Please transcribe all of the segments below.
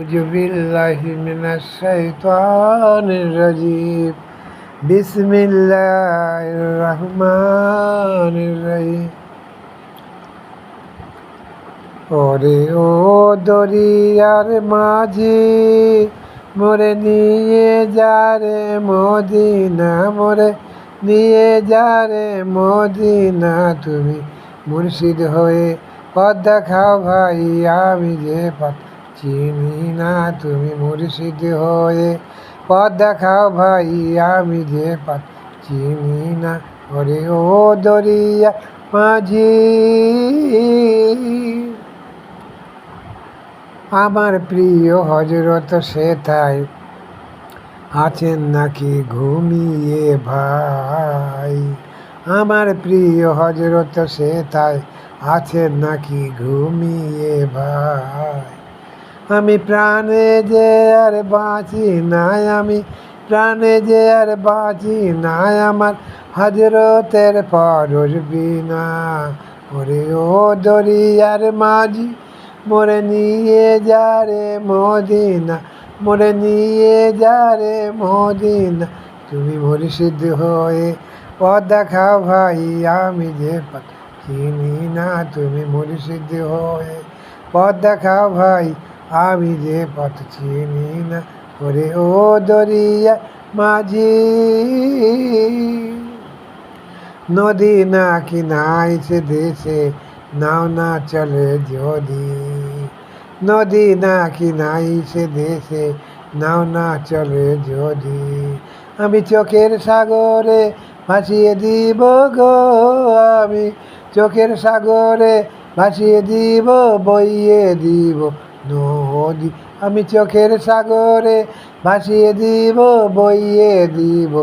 أعوذ بالله من الشيطان الرجيم بسم الله الرحمن الرحيم ওরে ও দরিয়ার মাঝি মোরে নিয়ে যারে মদিনা মোরে নিয়ে যারে মদিনা তুমি মুর্শিদ হয়ে পথ দেখাও ভাই আমি যে পথ চিনি না তুমি মুর্শিদ হয়ে পথ দেখাও ভাই, আমি যে পথ। চিনি না ওরে ও দরিয়া মাঝি। আমার প্রিয় হজরত সেথায় আছেন নাকি ঘুমিয়ে ভাই? আমার প্রিয় হজরত সেথায় আছেন নাকি ঘুমিয়ে ভাই? আমি প্রাণে যে আর বাঁচি নাই আমি, প্রাণে যে আর বাঁচি নাই আমার। হজরতের পরশ বিনা ওরে ও দরিয়ার মাঝি, মোরে নিয়ে যা রে মদিনা, মোরে নিয়ে যা রে মদিনা। তুমি মুর্শিদ হয়ে পথ দেখাও ভাই, আমি যে চিনি না। তুমি মুর্শিদ হয়ে পথ দেখাও ভাই আমি যে পথ চিনি না ওরে ও দরিয়া মাঝি। নদী না কিনাই সে দেশে নাও না চলে যদি। নদী না কিনাই সে দেশে নাও না চলে যদি। আমি চোখের সাগরে ভাসিয়ে দিব গো, আমি চোখের সাগরে ভাসিয়ে দিব, বইয়ে দিব নদী, আমি চোখের সাগরে ভাসিয়ে দিব, বইয়ে দিব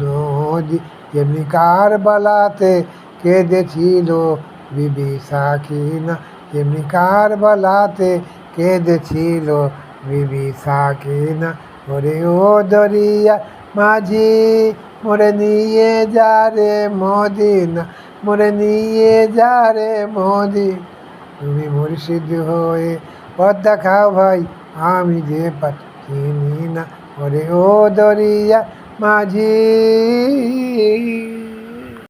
নদী। যেমনি কার বালাতে কেঁদেছিল বিবি সাকিনা যেমনি কার বালাতে কেঁদেছিল বিবি সাকিনা। ওরে ও দরিয়া মাঝি, মোরে নিয়ে যা রে মদিনা, মোরে নিয়ে যা রে মোদি তুমি মুর্শিদ হয়ে পথ দেখাও ভাই আমি যে পথ চিনি না ওরে ও দরিয়া মাঝি।